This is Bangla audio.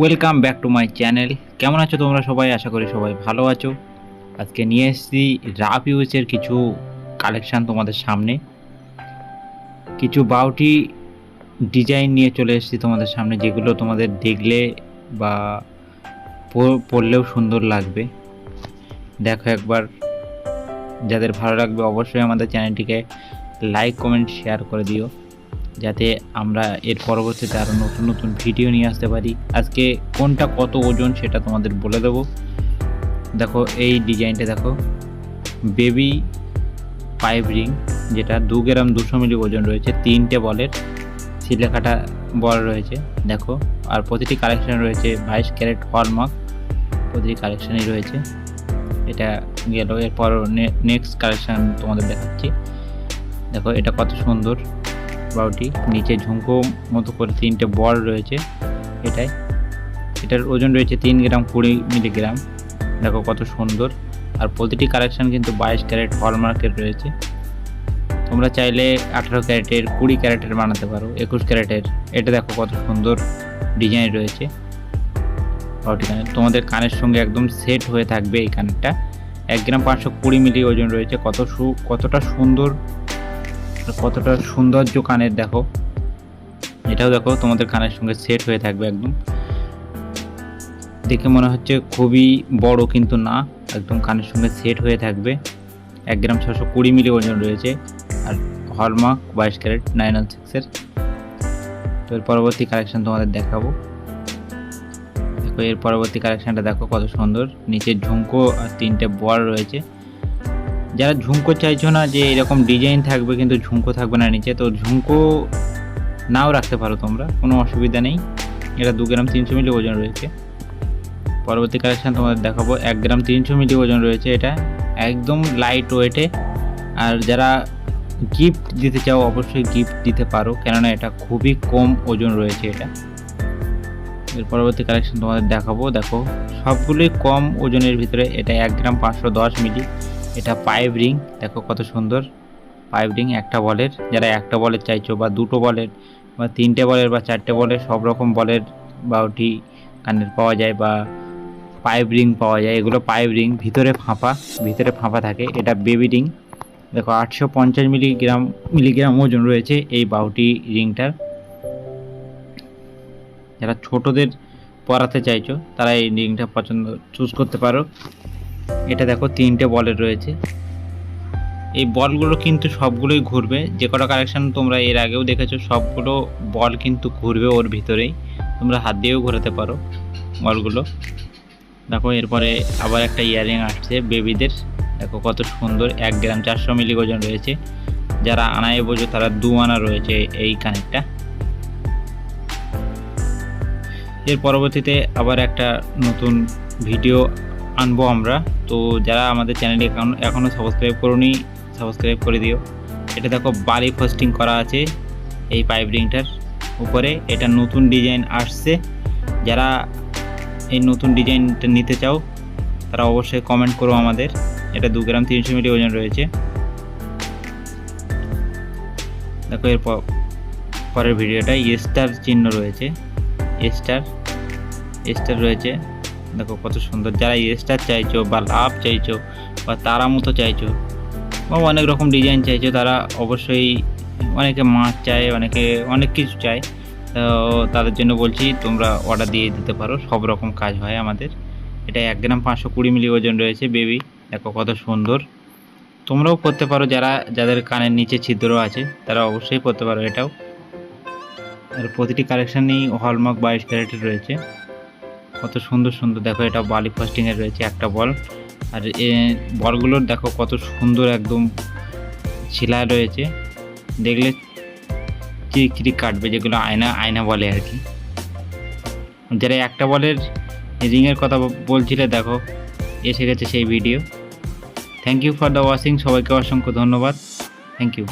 Welcome back to my channel কেমন আছো তোমরা সবাই? আশা করি সবাই ভালো আছো। আজকে নিয়ে এসছি রাফ ইউজের কিছু কালেকশান তোমাদের সামনে। কিছু বাউটি ডিজাইন নিয়ে চলে এসেছি তোমাদের সামনে, যেগুলো তোমাদের দেখলে বা পড়লেও সুন্দর লাগবে। দেখো একবার। যাদের ভালো লাগবে অবশ্যই আমাদের চ্যানেলটিকে লাইক কমেন্ট শেয়ার করে দিও। যাতে আমরা এর পরবর্তীতে আরও নতুন নতুন ভিডিও নিয়ে আসতে পারি। আজকে কোনটা কত ওজন সেটা তোমাদের বলে দেবো। দেখো, এই ডিজাইনটা দেখো। বেবি পাইপ রিং যেটা দু গ্রাম দুশো মিলি ওজন রয়েছে, তিনটে বলের সিলেকাটা বল রয়েছে। দেখো, আর প্রতিটি কালেকশন রয়েছে বাইশ ক্যারেট হলমার্ক প্রতিটি কালেকশনই রয়েছে। এটা গেল এরপর নেক্সট কালেকশান তোমাদের দেখাচ্ছি। দেখো, এটা কত সুন্দর। বাউটি, নিচে ঝুমকো মতো করে তিনটে বল রয়েছে এটাই। এটার ওজন রয়েছে তিন গ্রাম কুড়ি মিলিগ্রাম। দেখো কত সুন্দর। আর প্রতিটি কালেকশন কিন্তু বাইশ ক্যারেট হলমার্কের রয়েছে। তোমরা চাইলে আঠারো ক্যারেটের, কুড়ি ক্যারেটের বানাতে পারো, একুশ ক্যারেটের। এটা দেখো কত সুন্দর ডিজাইন রয়েছে। বাউটি তোমাদের কানের সঙ্গে একদম সেট হয়ে থাকবে এই কানেরটা। এক গ্রাম পাঁচশো কুড়ি মিলি ওজন রয়েছে। কত সু, কতটা সুন্দর কতটা সৌন্দর্য কানের দেখো। এটাও দেখো, তোমাদের কানের সঙ্গে সেট হয়ে থাকবে একদম। দেখে মনে হচ্ছে খুবই বড় কিন্তু না, একদম কানের সঙ্গে সেট হয়ে থাকবে। এক গ্রাম ছশো কুড়ি মিলি ওজন রয়েছে, আর হলমার্ক বাইশ ক্যারেট নাইন ওয়ান সিক্সের তো এর পরবর্তী কালেকশান তোমাদের দেখাবো। দেখো, এর পরবর্তী কালেকশানটা দেখো কত সুন্দর। নিচে ঝুমকো আর তিনটে বল রয়েছে। যারা ঝুমকো চাইছো না যে এরকম ডিজাইন থাকবে কিন্তু ঝুমকো থাকবে না নিচে, তো ঝুমকো নাও রাখতে পারো তোমরা, কোনো অসুবিধা নেই। এটা দু গ্রাম তিনশো মিলি ওজন রয়েছে। পরবর্তী কালেকশান তোমাদের দেখাবো। এক গ্রাম তিনশো মিলি ওজন রয়েছে এটা। একদম লাইট ওয়েটে আর যারা গিফট দিতে চাও, অবশ্যই গিফট দিতে পারো। কেননা এটা খুবই কম ওজন রয়েছে এটা। এর পরবর্তী কালেকশন তোমাদের দেখাবো। দেখো, সবগুলোই কম ওজনের ভিতরে এটা এক গ্রাম পাঁচশো দশ মিলি। এটা পাইপ রিং। দেখো কত সুন্দর। পাইপ রিং একটা বলের। যারা একটা বলের চাইছো বা দুটো বলের বা তিনটে বলের বা চারটে বলের সব রকম বলের বাউটি কানের পাওয়া যায় বা পাইপ রিং পাওয়া যায়। এগুলো পাইপ রিং। ভিতরে ফাঁপা ভিতরে ফাঁপা থাকে। এটা বেবি রিং। দেখো আটশো পঞ্চাশ মিলিগ্রাম মিলিগ্রাম ওজন রয়েছে এই বাউটি রিংটার। যারা ছোটদের পরাতে চাইছো, তারা এই রিংটা পছন্দ, চুজ করতে পারো। এটা দেখো তিনটে বলের রয়েছে। এই বলগুলো কিন্তু সবগুলোই ঘুরবে। যে কটা কালেকশন তোমরা এর আগেও দেখেছ, সবগুলো বল কিন্তু ঘুরবে ওর ভিতরেই। তোমরা হাত দিয়েও ঘোরাতে পারো বলগুলো। দেখো, এরপরে আবার একটা ইয়ারিং আসছে বেবিদের। দেখো কত সুন্দর, এক গ্রাম চারশো মিলি ওজন রয়েছে। যারা আনায় বোঝো তারা দু আনা রয়েছে এই কানেরটা। এর পরবর্তীতে আবার একটা নতুন ভিডিও আনব আমরা। তো যারা আমাদের চ্যানেলটি এখন এখনও সাবস্ক্রাইব করুনি সাবস্ক্রাইব করে দিও। এটা দেখো বালি ফাস্টিং করা আছে এই পাইপ রিংটার উপরে। এটা নতুন ডিজাইন আসছে। যারা এই নতুন ডিজাইনটা নিতে চাও, তারা অবশ্যই কমেন্ট করো আমাদের। এটা দু গ্রাম তিনশো মিলি ওজন রয়েছে। দেখো, এর পরের ভিডিওটা স্টার চিহ্ন রয়েছে। স্টার স্টার রয়েছে। দেখো কত সুন্দর। যারা স্টার চাইছো বা লাভ চাইছো বা তারা মতো চাইছো বা অনেক রকম ডিজাইন চাইছো, তারা অবশ্যই অনেকে মাছ চায়, অনেকে অনেক কিছু চায়। তো তাদের জন্য বলছি, তোমরা অর্ডার দিয়ে দিতে পারো, সব রকম কাজ হয় আমাদের। এটা এক গ্রাম পাঁচশো কুড়ি মিলি ওজন রয়েছে বেবি দেখো কত সুন্দর। তোমরাও করতে পারো, যারা, যাদের কানের নিচে ছিদ্র আছে, তারা অবশ্যই করতে পারো এটাও। আর প্রতিটি কালেকশানেই হলমার্ক বাইশ ক্যারেটের রয়েছে। কত সুন্দর সুন্দর, দেখো এটা বালি ফাস্টিংয়ের রয়েছে একটা বল। আর এ বলগুলোর দেখো কত সুন্দর একদম শিলা রয়েছে। দেখলে চিরিক কাটবে যেগুলো আয়না আয়না বলে আর কি। যারা একটা বলের রিংয়ের কথা বলছিলে, দেখো, এসে গেছে সেই video thank you for the watching সবাইকে অসংখ্য ধন্যবাদ। Thank you